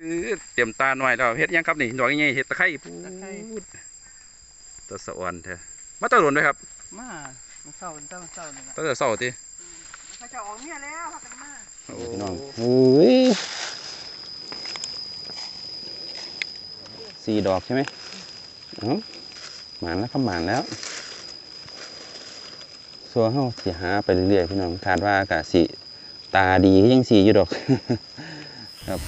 เออเตรียมตาหน่อยแล้วเฮ็ดหยังครับนี่ดอกยังไงเฮ็ดตะไคร้พูตะไคร้ดตะสะออนแท้มาตะโดนด้วยครับ มามันเศร้ามันเศร้ามันเศร้านี่ละตะเสาติเขาจะออกเนี่ยแล้วพักกันมาโอ้พี่น้องเฮ้ยสี่ดอกใช่ไหมเอ้าหมานแล้วครับหมานแล้วสัวเฮาสิหาไปเรื่อยๆพี่น้องคาดว่ากะสิตาดีก็ยังสีอยู่ดอกครับ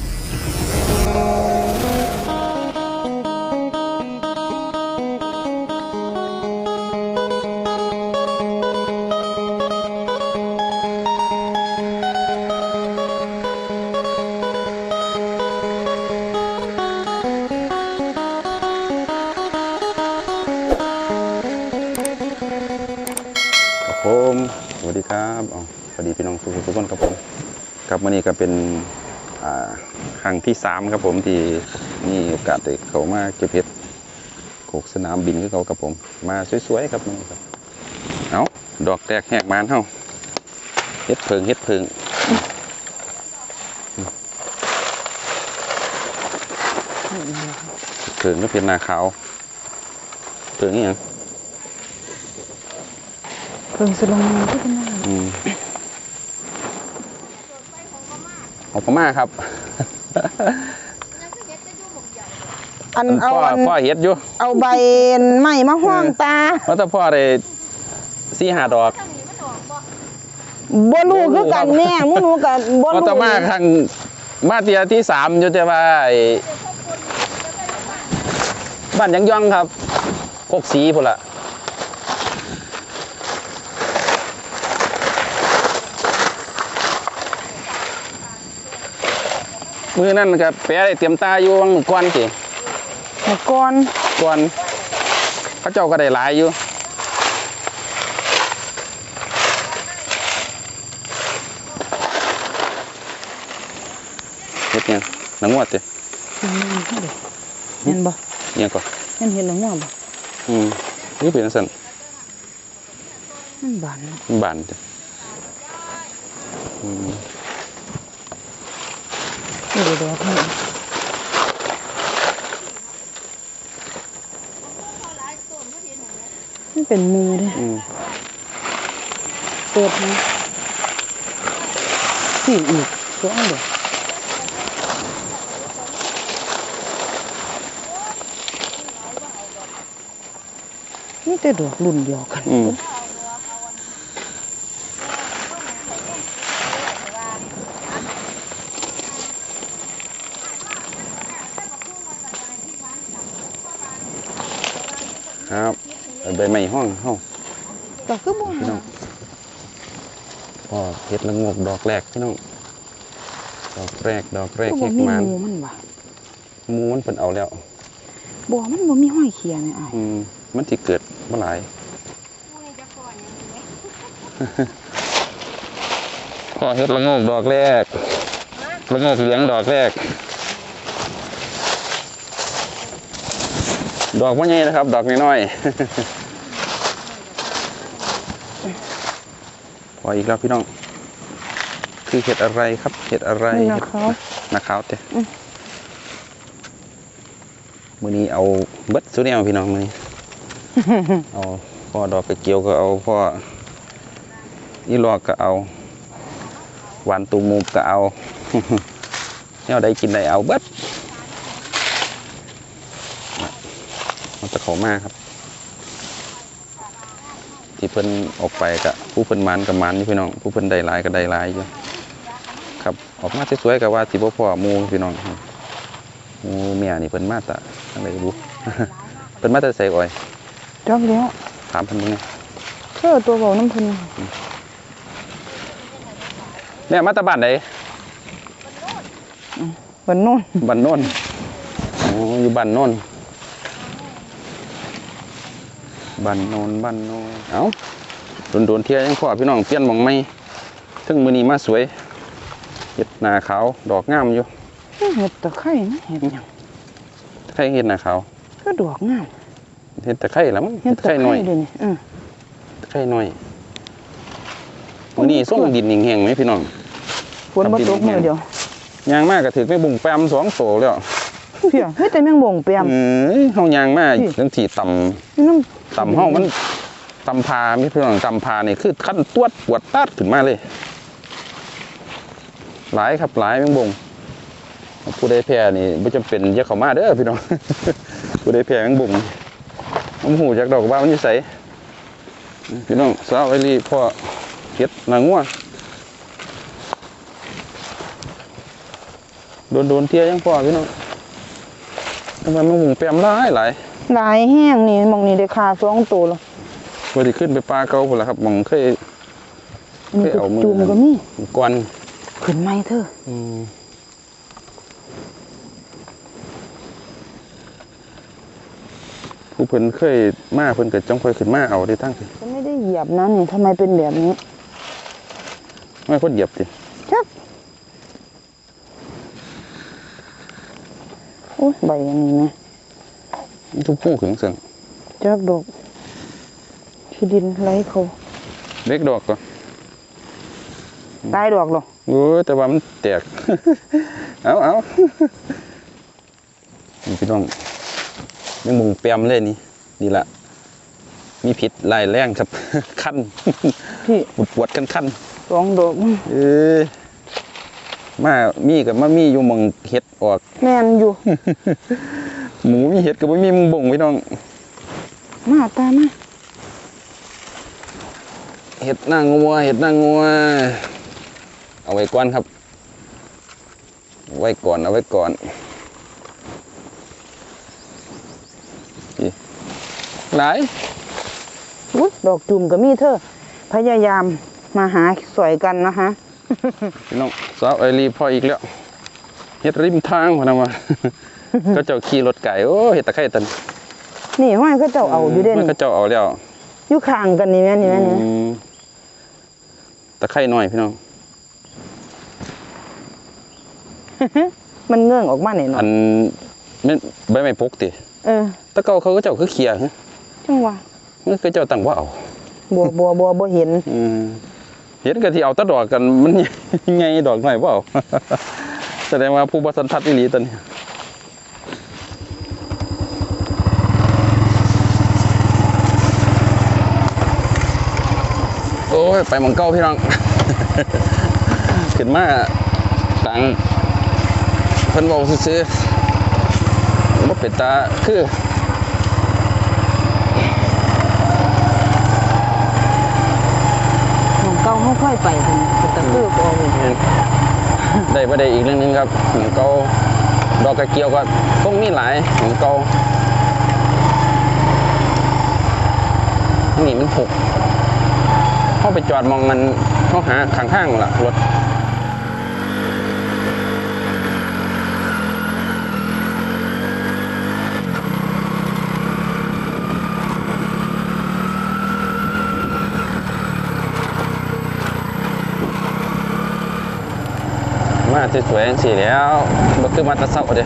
ผมสวัสดีครับอ๋อสวัสดีพี่น้องทุกทุกคนครับผมครับวันนี้ก็เป็นครั้งที่สามครับผมที่มีโอกาสได้เขามาเก็บเห็ดโขกสนามบินคือเขากับผม มาสวยๆครับนี่ครับเอาดอกแตกแหกมานเฮาเฮ็ดเพิงเฮ็ดเพิงเพิงก็เป็นนาขาวเพิงนี่ยัง เพิ่งสลงมาที่เป็นอะไรอืมของพม่าครับอันเอาพ่ออันพ่อเฮ็ดอยู่เอาใบไม้มาห้องตาว่าแต่พ่อได้สี่ห้าดอกบ่รู้คือกันแน่หมู่หนูก็บ่ว่ารู้แต่มาครั้งมาเตียที่สามอยู่แต่ว่าไอ้บ้านยังย่องครับโคกสีพุ่นละ มือนั่นก็แปะได้เตรียมตาอยู่วังมือก่อนสิเมื่อก่อนก่อนเขาเจ้าก็ได้หลายอยู่เฮ็ดยังหนังงวดติเห็นบ่ยังก่อนเห็นเห็นแล้วว่าบ่อืมนี่เป็นสั่นมันบานมันบานติอืมนี่ เดี๋ยวดอกนี่มันเป็นมือเด้อืมเปิดมาสีอีกตัวอันเดียวนี่แต่ดอกรุ่นเดียวกัน อืมครับเอา ใบไม้ห้องเฮาก็คือบ่พี่น้องพอเฮ็ดละงกดอกแรกพี่น้องดอกแรกดอกแรกก็เฮ็บ่ดมีมันหมูมันว่ะหมูมันเพิ่นเอาแล้วบ่มันบ่มีห้อยเขียนี่อ้ายอืมมันสิเกิดบ่หลายพอเฮ็ดละโงกดอกแรกละโงกเหลืองดอกแรก ดอกว่าใหญ่นะครับ ดอกน้อยๆ ออีกแล้วพี่น้อง คือเห็ดอะไรครับ เห็ดอะไรนี่นะเห็ดเขานาขาวเต้อืมมื้อนี้เอาเบิดสุดแนวพี่น้องมื้อนี้เอาพ่อดอกกระเจียวก็เอาพ่ออีหลอกก็เอาหวานตูมูกก็เอาแนวใดกินได้เอาเบิดมันจะเขามากครับ ที่เพิ่นออกไปกับผู้เพิ่นหมันกับมันนี่พี่น้อง ผู้เพิ่นได้หลายก็ได้หลายอยู่ครับออกมาสวยๆกับว่าสิบ่พอหมูพี่น้องหมูเมียนี่เพิ่นมาแตะอะไรบุเพิ่นมาแต่ใส่อ้อยจักแล้วถามเพิ่นมึงไงเธอตัวเบาน้ำเพิ่นเนี่ยมาแตะบ้านไหนเพิ่นโน่นบ้านโน่นอ๋ออยู่บ้านโน่น บ้านโน่นบ้านโน่นเอ้าโดนๆเที่ยยังพอพี่น้องเปลี่ยนหม่องใหม่ถึงมื้อนี้มาสวยเฮ็ดหน้าขาวดอกงามอยู่เห็ดตะไคร้นะเห็ดหยังใครเฮ็ดหน้าขาวก็ดอกงามเฮ็ดตะไคร้แล้วมั้งเห็ดตะตะไคร้ไคน้ร้อยเดี๋ยวนี้เออตะไคร้น้อยมื้อนี้ส่งดินแห้งๆไหมพี่น้องฝนบ่ตกมื้อเดียวยางมากก็ถือไม่บุ่งแปมสองโตแล้วเพียเฮ้ยแต่แมงบ่งเปียมเอ้ยเฮายางมากนี่จังที่ต่ำนี่น้ ต่ำเฮามันตำพามีเพื่อนต่ำพานี่คือขั้นตวดปวดตัดขึ้นมาเลย หลายครับหลายแมงบงผู้ใดแพ้นี่ไม่จำเป็นอย่าเขามาเด้อพี่น้องผู้ใดแพ้แมงบงผมหูจากดอกว่ามันยู่ใสพี่น้องสาวไอรีพ่อเฮ็ดนางงัวโดนโดนเทียยังพ่อพี่น้องทำไมแมงบงแปมหลายหลาย หลายแห้งนี่หมองนี่ได้คาสองตัวแล้วว่าที่ขึ้นไปปลาเก่าพุ่นล่ะครับหมองเคยอันนี้เคยเอามือจุ่มก็มีกวนขึ้นไหมเธอผู้เพิ่นเคยมาเพิ่นก็จังค่อยขึ้นมาเอาที่ทั้งสิจะไม่ได้เหยียบนะนี่ทำไมเป็นแบบนี้ ไม่คนเหยียบติจักโอ้ยใบอันนี้นะ ทุกผู้ขึงเสียงจักดอกที่ดินไรเขาเล็กดอกก็ตายดอกหรอโอ้ยแต่ว่ามันแตก เอาเอานี่พี่น้องนี่มุงเปียมเลยนี่นี่ละมีผิดลายแรงครับ ขั้นพี่ปวดปวดคันคันสองดอกๆเอ้ยมามีกับมามีอยู่หมองเห็ดออก แม่นอยู่ หมูมีเห็ดกับบ่มีมึงบ่งพี่น้อง มาตามมาเห็ดนางงัวเห็ดนางงัวเอาไว้ก่อนครับเอาไว้ก่อนเอาไว้ก่อนนี่หลายอุ๊ยดอกจุ่มก็มีเธอ พยายามมาหาสวยกันนะคะพี่น้องสาวไอรีพออีกแล้วเห็ดริมทางพะนะว่า ก็เจ้าขี่รถไก่โอ้เห็ดตะไคร่ตันนี่ห้อยเขาเจ้าเอาอยู่เด่นมันก็เจ้าเอาแล้วอยู่ข้างกันนี่แม่นี่แม่นี่อืมตะไคร่น้อยพี่น้องมันเงื่องออกมาหน่อยหน่ออัยนแม่นใบไม้ปกติเออแตะเกาเขาก็เจ้าคือเขียฮะจังหวะมันคือเจ้าตั้งว่าเอาบัวบัวบัวบัวเห็นอืมเห็นกันที่เอาแตะดอกกันมันไงดอกหน่อยเปล่าแสดงว่าผู้บสันทัดอีหลีตอนนี้ ยไปหมองเก้าพี่น้อง ขึ้นมาตังเพิ่นบอกซื้อๆว่าเป็ดตาคือของเก่าเขาค่อยไปถึงตะคือบ่เห็นได้ประเด็อีกเรื่องหนึงครับของเกาดอกกระเกียวก็ต้องมีหลายของเกานี่มันหก เข้าไปจอดมองมันเขาหาข้างข้างล่ะรถมาสวยๆสีแล้วบ่คือมาตะเศร้าเด้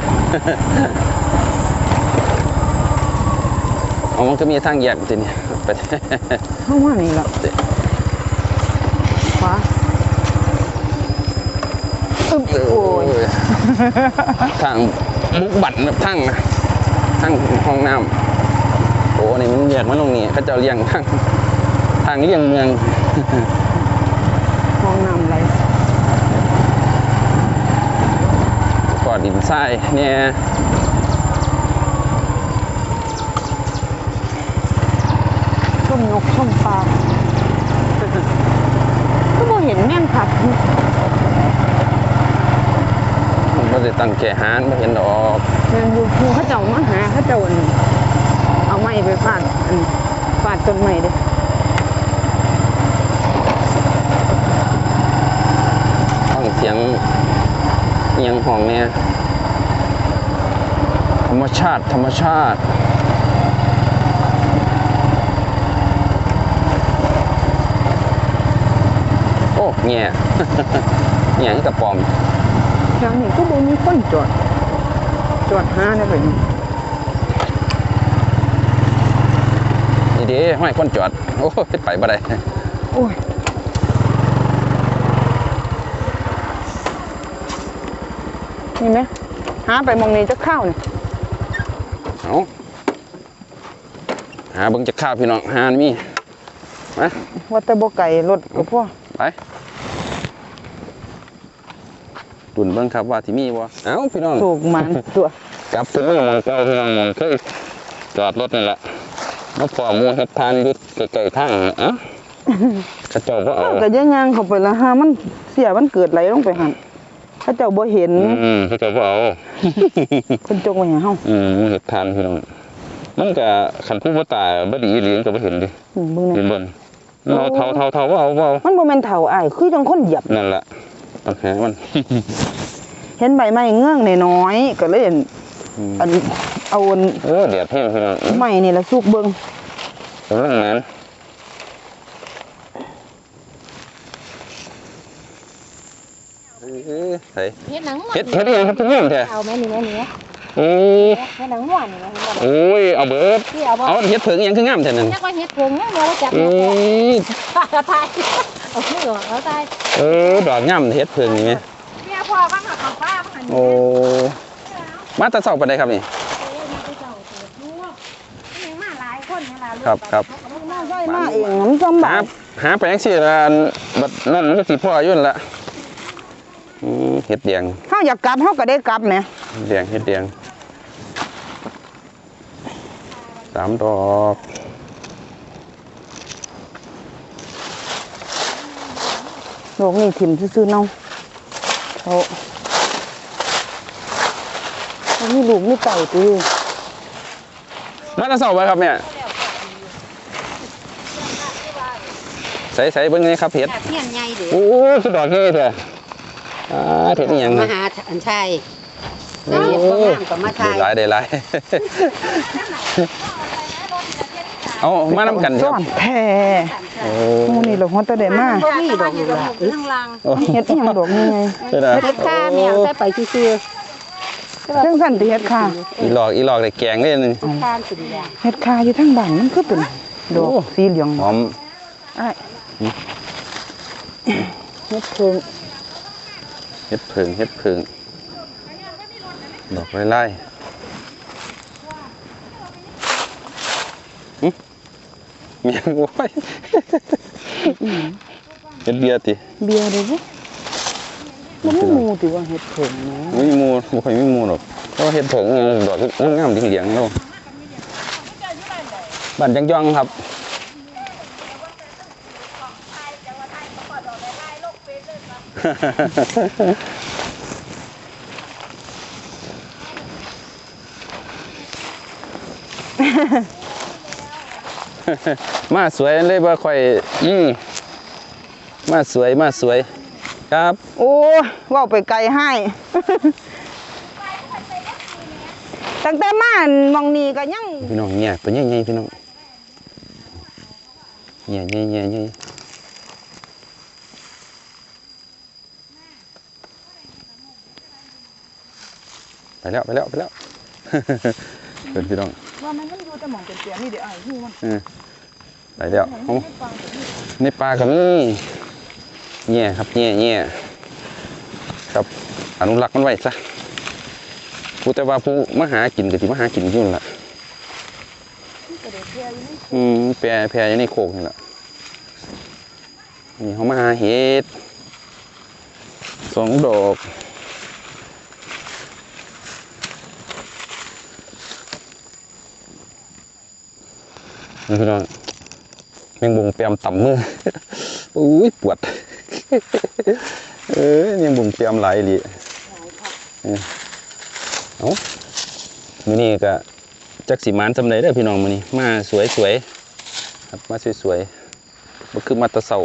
อ๋อมันก็มีทางแยกทีนี่ไปเข้ามานี่ล่ะขวาอึ๊บ โอ้ยทางมุกบัตรแบบทางนะทางห้องน้ำโอ้นี่มันแยกมาลงนี่เขาเจะเลี้ยงทางทางเลี้ยงเมืองห้องน้ำไหลกอดดินทรายเนี่ยส้มนกส้มปลาก็บ่เห็นแม่งขับผม ก็จะตั้งแก่หานไม่เห็นดอกแม่นอยู่ผู้เขาเจ้ามาหาเขาเจ้าเอาไม้ไปฟาดฟาดต้นไม้เด้ฟังเสียงเอียงห้องเนี่ยธรรมชาติธรรมชาติโอ้เงี้ยเงี้ยนี่กับปอม ทางนี้ก็บ่มีคนจอด จอดหาได้ไปนี่นี่เด้ห้อยคนจอด โอ้ยไปบ่ได้โอ้ยนี่ไหมหาไปมองนี้จะเข้าวนี่เอาหาเบิ่งจะข้าวพี่น้องหามีมาว่าแต่บ่ไก่รถกับพ่อไป ดุนเบิ่งครับว่าที่มีบ่เอ้าพี่น้องถูกมันตัวกลับถึงหมองเก่าพี่น้องหมองเคยจอดรถนี่แหละมาพอหมูเฮ็ดทานอยู่ใกล้ๆทางนี่เอ้ากระเจ้าบ่เอาก็ยังยังเข้าไปและหามันเสียมันเกิดไหลลงไปหั่นถ้าเจ้าบ่เห็นอืมกระเจ้าบ่เอาเพิ่นจงไว้ให้เฮาอืมหมูเฮ็ดทานพี่น้องมันก็คันผู้บ่ตายบ่ดีอีหลีมันก็บ่เห็นดิอืมเบิ่งเห็นี่นบ่นเราเท่าเท่าเท่าบ่เอาบ่เอามันบ่แม่นเฒ่าอ้ายคือจังคนเหยียบนั่นแหละ ต้องหามัน เห็นใบไม้เงื่องน้อยๆก็เลยอั่นอืม อันเอาอันโอ้เดือดแห้งพี่น้องไม้นี่ละสุกเบิ่งกำลังนั้นเอ้ยใส่เฮ็ดหนังม่วนเฮ็ดเฮ็ดอีหยังครับทุกคนแท้เอาแม่นี่แม่นี่โอ้ยเฮ็ดหนังม่วนนี่แม่นี่บ่โอ้ยเอาเบิดที่เอาบ่เอาเฮ็ดเผิงอีหยังคืองามแท้นั่นจักว่าเฮ็ดเพิ่งยังบ่รู้จักเอ้ยเอาตาย เอามือออกเอาตายเออ ดอกงามเฮ็ดเผิงนี่แหมเมียพ่อบ้านหักของป้าบ้านหันโอ้มาแต่เช้าปานใดครับนี่ยังมาหลายคนเนี่ยล่ะครับครับมาใส่มาเองมันจำบาหาดหาไปจังซี่ล่ะอันบัดนั่นมันก็สิพออยู่นั่นล่ะอืมเฮ็ดแดงเฮาอยากกลับเฮาก็ได้กลับแหมเฮ็ดแดงเฮ็ดแดงสามดอก ดอกนี่ถิ่มซื่อๆเนาเขาเขามีลูกมีเต่าติมาแตะเสาไปครับเนี่ยใส่ใส่เบิ้งนี่ครับเห็ดเทียนใหญ่เด้อโอ้สุดดอกเฮ้ยเถอะอ่าเห็ดนี่ยังมานะหาอันชายเฮ็ดบ่งามก็มาได้ทายหลายได้หลายเอามาน้ำกันคซ้รัอบนแท้ โอ้หมู่นี่เหรอฮอดแตะได้มาบ่มีดอกอยู่ล่ะข้างล่างโอ้เฮ็ดอีหยังดอกนี่ไงเฮ็ดอะเฮ็ดค่าแม่ใส่ไปซื่อเรื่องสั่นติเฮ็ดค่ะอีหลอกอีหลอกได้แกงเลยนึงๆทานสุดอย่างเฮ็ดค่ะอยู่ทางบ้านมันคือเป็นดอกโอ้สีเหลืองหอมอ้ายเฮ็ดเพิ่งเฮ็ดผึ่งเฮ็ดผึ่งดอกไล่ไล่ เมียงโว้ยเฮ็ดเบียร์ติเบียร์เด้บ่มันมีหมู่ติว่าเฮ็ดเพิ่งเนาะไม่มีหมูบ่ค่อยมีหมูหรอกเพราะว่าเห็ดผงดอกงามๆเหลียงๆแล้วบ้านจังยองครับ มาสวยเลยบ่ค่อย อืมมาสวยมาสวย ครับ โอ้ยเว้าไปไกลให้ ตั้งแต่มาอันหมองนี้ก็ยังพี่น้องเนี่ยเป็นยังไงพี่น้องเนี่ยเนี่ยเนี่ยเนี่ยไปแล้วไปแล้วไปแล้วเป็นพี่น้องว่ามันมันอยู่แต่หมองเป็นเสียนี่เดี๋ยวอ้ายฮู้มัน ไปแล้วเอาในปลากับนี่เนี่ยครับเนี่ยเนี่ยครับอนุรักษ์มันไว้ซะผู้แต่ว่าผู้มาหากินก็สิมาหากินยู่นั่นล่ะอืมแพรแพรอยู่ในโคกนี่แหละนี่เขามาหาเห็ดสองดอกนี่พี่น้อง แมงบุงเปียมต่ำมืออุ้ยปวด เอ้ยแมงบุงเปียมหลายอีหลีเออเอามื้อนี้ก็จักสิมานสำเร็จเด้อพี่น้องมื้อนี้มาสวยๆครับมาสวยๆบ่คือมาแตะเช้า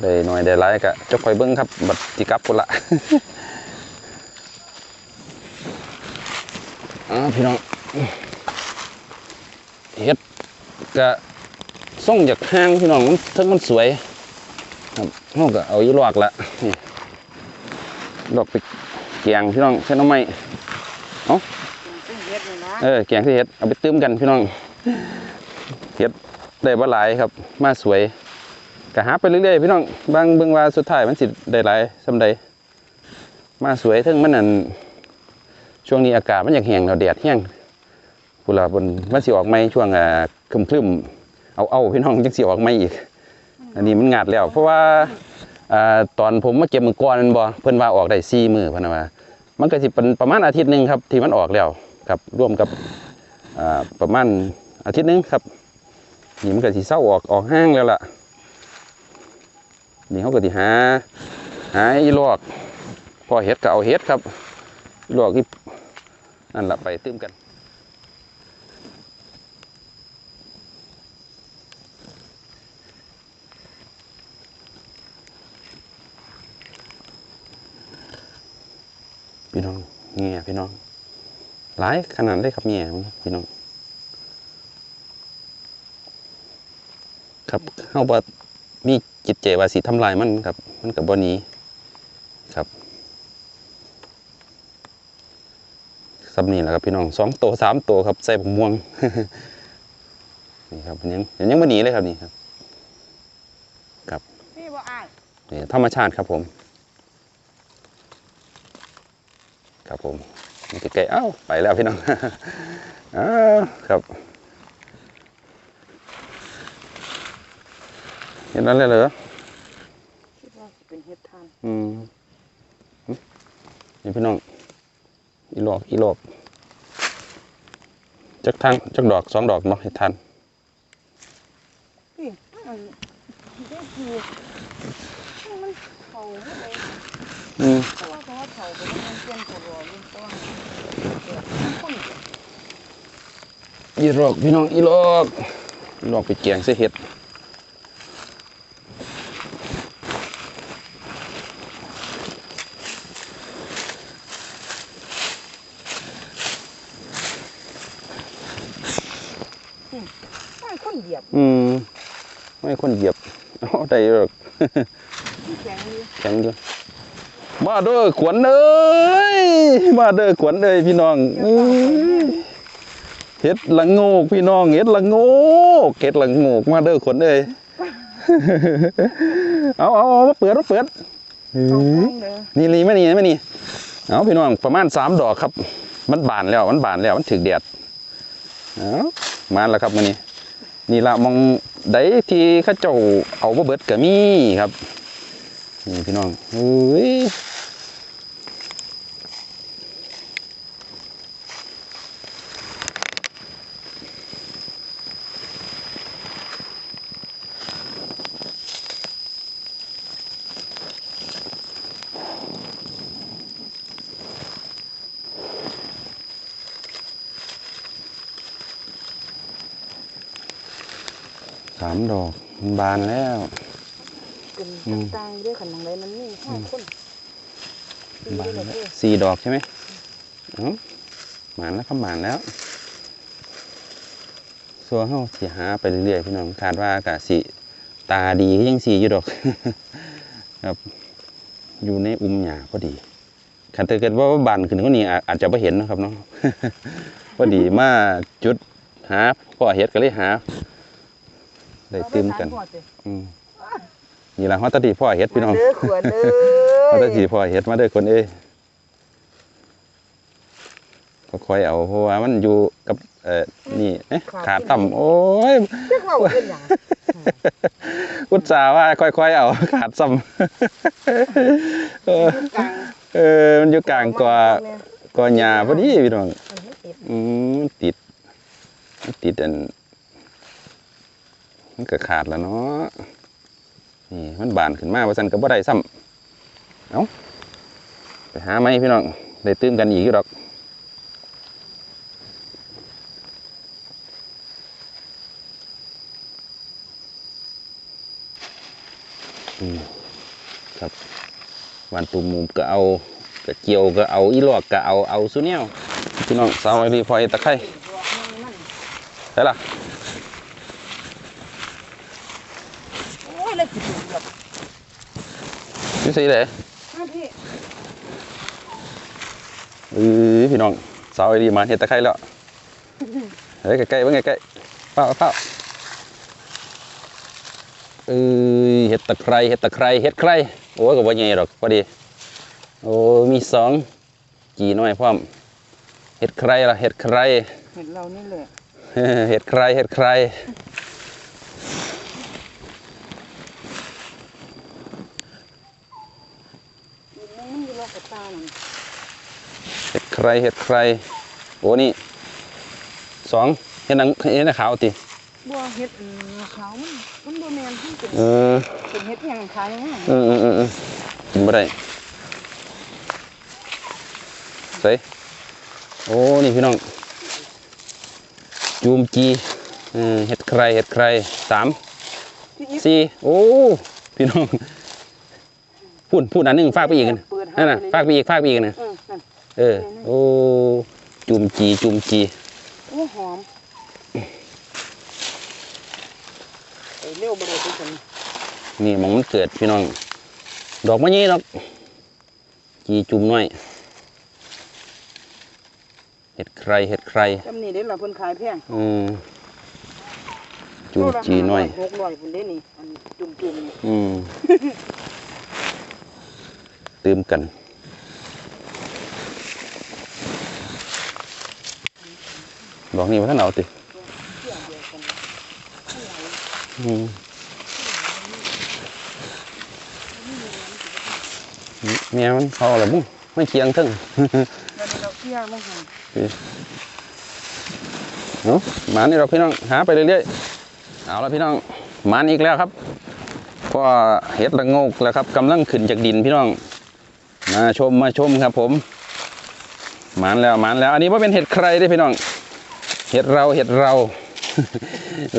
ได้หน่อยได้หลายก็จะคอยเบิ่งครับบัดสิกลับพุ่นละอ่าพี่น้อง เฮ็ดก็ส่งจากห้างพี่น้องมันเทิงมันสวยครับเฮาก็เอาอยู่ลอกละนี่ดอกไปแกงพี่น้องใส่หน้ำไม้เอ้าเออแกงที่เฮ็ดเอาไปตื้มกันพี่น้องเฮ็ดได้บ่หลายครับ มาสวยก็หาไปเรื่อยๆพี่น้องบางเบิ่งว่าสุดท้ายมันสิได้หลายซำใดมาสวยถึงมันนั่นช่วงนี้อากาศมันอยากแห้งแล้วแดดแห้ง พุ่นล่ะบนมันสิออกใหม่ช่วงอ่าครึมๆเอาเอาพี่น้องจังสิออกใหม่อีก อันนี้มันงาดแล้ว เพราะว่าอ่าตอนผมมาเก็บมือก่อนนั่นบ่เพิ่นว่าออกได้4มื้อเพิ่นนะว่ามันก็สิเป็นประมาณอาทิตย์หนึงครับ ที่มันออกแล้วครับร่วมกับอ่าประมาณอาทิตย์หนึงครับนี่มันก็สิเศร้าออกออกห้างแล้วล่ะนี่เขาก็สิหาหาอีลอกพอเห็ดก็เอาเห็ดครับอีลอกที่นั่นละไปตื้มกัน พี่น้องเงียพี่น้อง หลายขนาดเลยครับเงียมันพี่น้อง ครับเฮาบ่มีจิตใจว่าสิทำลายมันครับ มันก็บ่หนี้ครับสำนี้แหละครับพี่น้องสองตัวสามตัวครับใส่ผมม่วงนี่ครับมันยังมันยังบ่หนีเลยครับนี่ครับพี่บ่อ้ายนี่ธรรมชาติครับผม ครับผมนี่ใกล้ๆเอ้าไปแล้วพี่น้องอ้าวครับเห็นแล้วเลยเหรอคิดว่าสิเป็นเฮ็ดทานอืมหึนี่พี่น้องอีหลอกอีหลอกจักทางจักดอกสองดอกเนาะให้ทัน พี่อันได้คือมันเขาเฮ็ดเอง อืม เพราะว่าเพราะว่าเขาเป็นมันเปลี่ยนตัวรออยู่เพราะว่าเกิดคน อีห ลอกพี่น้องอีหลอกอีหลอกไปแกงใส่เห็ดไม่คนเหยียบ อืมไม่ให้คนเหยียบเอาได้หรอกที่แข็งดีแข็งอยู่มาเด้อขวัญเอ้ยมาเด้อขวัญเอ้ยพี่น้องอื้อ เฮ็ดละโงกพี่น้องเฮ็ดละโงกเฮ็ดละโงกมาเด้อขวัญเอ้ยเอาเอาเอามาเปิดมาเปิดอื้เขาอแข็งเลยนี่นี่มานี่มานี่เอาพี่น้องประมาณสามดอกครับ มันบานแล้วมันบานแล้วมันถึกแดดเอามาแล้วครับมานี่นี่ละมองใดที่เข้าเจ้าเอาบ่เบิดก็มีครับนี่พี่น้องเฮ้ยามดอกมันบานแล้วเป็นอืมต่างๆด้วยขันมองไรมันนี่ห้าคนบานแล้วสี่ดอกใช่ไหมเอ๋อหมานแล้วก็หมานแล้วส่วนเฮาสิหาไปเรื่อยๆพี่น้องคาดว่ากะสิตาดีก็ยังสีอยู่ดอกครับอยู่ในอุ้มหญ้าพอดีคันถ้าเกิดว่าบานขึ้นกว่านี้อาอาจจะไม่เห็นเนาะครับเนาะพอดีมาจุดหาพ่อเฮ็ดก็เลยหา ได้ตื่มกันอืมนี่ละฮอตตาดีพ่อเฮ็ดพี่น้องเด้อขวดเด้ฮอตตาอดีพ่อเฮ็ดมาเด้อคนเอ้ยก็ค่อยเอาเพราะว่ามันอยู่กับเอ่อนี่เอ๊ะขาต่ำโอ้ย เรียกว่าเป็นหยังอุตส่าห์ว่าค่อยๆ เอาขาดซ้ำเออกลางเออมันอยู่กลางกว่ากว่าหญ้าพอดีพี่น้องมันไม่ติดอืมติดมันติดอัน มันก็ขาดแล้วเนาะนี่มันบานขึ้นมาว่าสันก็บ่ได้ซ้ำเอาไปหาไหมพี่น้องได้ตื่นกันอีกอยู่ดอกครับวันตุ่มมุมก็เอากระเจียวก็เอาอีหลอกก็เอาเอาสุเนียวพี่น้องสาวไอรีพอยตะไคร้ได้ล่ะ โอ้ยเลยสิถูกแบบ นี่สิเลยมาพี่เออพี่น้องสาวไอ้รีมาเห็ดตะไคร้แล้วเฮ้ยใกล้ๆเบิ่งใกล้ๆเฝ้าเฝ้าเออเห็นห็ดตะไคร้เห็ดตะไคร้เห็ดไคร้โอ้ยก็บ่ใหญ่หรอกพอดีโอ้มีสองกี่น้อยพร้อมเห็ดไคร้ล่ะเห็ดไคร้เห็นเรานี่แหละเห็ดไคร้เห็ดไคร้ มันอยู่รอบกับตาหน่อย เห็ดไค ร้เห็ดไคร้โอ้นี่สองเห็ดหนังเห็ดหนังขาวติบัวเห็ดอืมขาวมันมันบัวแมนที่เป็นเออเป็นเห็ดอย่างขาวง่ายเออเออเออเออกินบ่ได้ใส่โอ้นี่พี่น้องจูมจีเออเห็ดไคร้เห็ดไคร้สามที่อีกสี่โอ้พี่น้องพูดพูดอันหนึงฟากไปอีกนะเปิดนั่นน่ะฟากไปอีกฟากไปอีกนะ เออนั่นเออ โอ้ จุ่มจีจุ่มจีโอ้หอมไอ้เลี้ยวบริสุทธิ์จังนี่หมองมันเกิดพี่น้อง ดอกมะยี่ดอกจีจุ่มน้อยเห็ดใครเห็ดใครจำนี่เด้ล่ะเพิ่นขายแพงอืมจุ่มจีน้อยหกร้อยพุ่นเด้นี่อันจุ่มจุ่มๆนี่อืม ตื่มกัน ดอกนี้ว่าท่านเอาติอืมแม่มันเขาอะไรบุ้งไม่เคียงทึ่งแล้วนี่เราเที่ยวมาหาเนาะหมานี่เราพี่น้องหาไปเรื่อยๆเอาละพี่น้องหมานอีกแล้วครับเพราะว่าเห็ดละโงกแล้วครับกำลังขึ้นจากดินพี่น้อง มาชมมาชมครับผมหมานแล้วหมานแล้ว อันนี้ว่าเป็นเห็ดใครได้อพี่น้อง เห็ดเราเห็ดเรา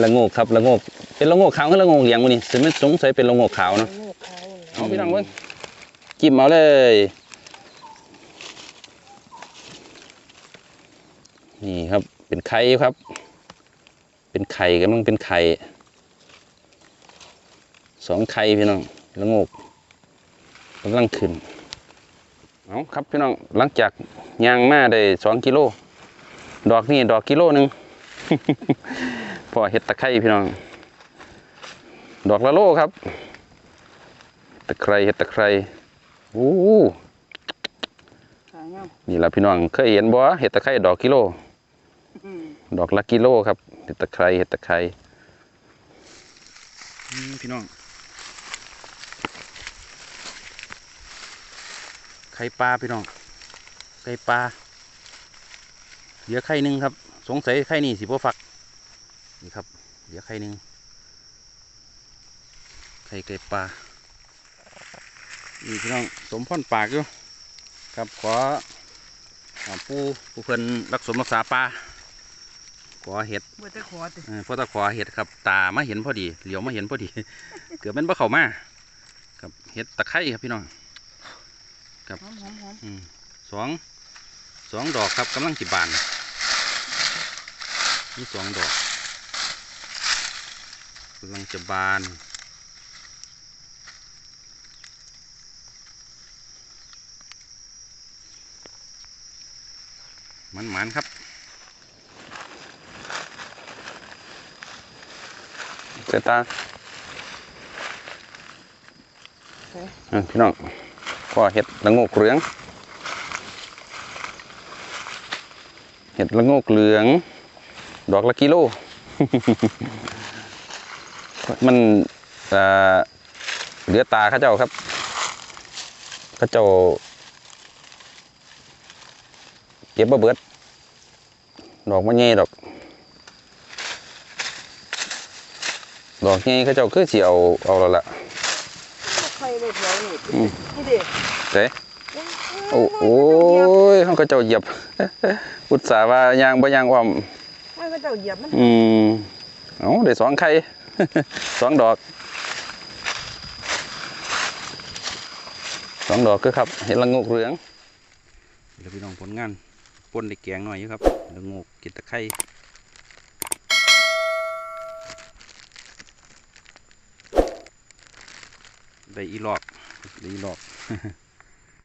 ละโงกครับละโงกเป็นละโงกขาวหรือละโงกเหลียงวะนี่สมมติสงสัยเป็นละโงกขาวเนาะโง่ขาวเลยเอาพี่น้องเบิ้งจิ้มเอาเลยนี่ครับเป็นไข่ครับ เป็นไข่กำลังเป็นไข่สองไข่พี่น้องละโงกกำลังขึ้นเอาครับพี่น้องหลังจากย่างมาได้สองกิโล ดอกนี่ดอกกิโลหนึ่งพอเห็ดตะไคร้พี่น้อง ดอกละโลครับ ตะไคร้เห็ดตะไคร้โอ้ขายงามนี่ละพี่น้องเคยเห็นบ่เห็ดตะไคร้ดอกกิโลอืมดอกละกิโลครับเห็ดตะไคร้เห็ดตะไคร้พี่น้องไข่ปลาพี่น้องไข่ปลา เหลือไข่หนึ่งครับ สงสัยไข่นี่สิบ่ฟัก นี่ครับ เหลือไข่หนึ่งไข่ไก่ปลานี่พี่น้องสมพรปากอยู่ครับขออ่าผู้ผู้เพิ่นรักสมรักษาปลาขอเห็ดบ่แต่ขอติเออพ่อตะขอเห็ดครับ ตามาเห็นพอดี เหลียวมาเห็นพอดี เกือบเป็นบ่เข้ามาครับเห็ดตะไคร้ครับพี่น้องครับหอมหอมหอมอืมสอง สองดอกครับกำลังจิบานมีสองดอกกำลังจะบานมันมันๆครับเสร็จตาอะพี่น้องก็เห็ดละโงกเหลือง เห็ดละโงกเหลือง ดอกละกิโล มันเอ่อเหลือตาเข้าเจ้าครับเข้าเจ้า เก็บบ่เบิด ดอกมันใหญ่ดอก ดอกใหญ่เข้าเจ้าคือสิเอาเอาแล้วล่ะไข่เลยแถวนี่อืมนี่เด้เด้ โอ้โอ้ยเขาก็เจ้าเหยียบ อุตส่าห์ว่ายางบ่ยางอ้อมมันก็เจ้าเหยียบมันอืมเอาได้สองไข่สองดอกสองดอกก็ครับ เห็ดละโงกเหลืองเดี๋ยวพี่น้องผลงานป่นได้แกงหน่อยอยู่ครับละโงกกินตะไคร้ได้อีหลอกได้อีหลอก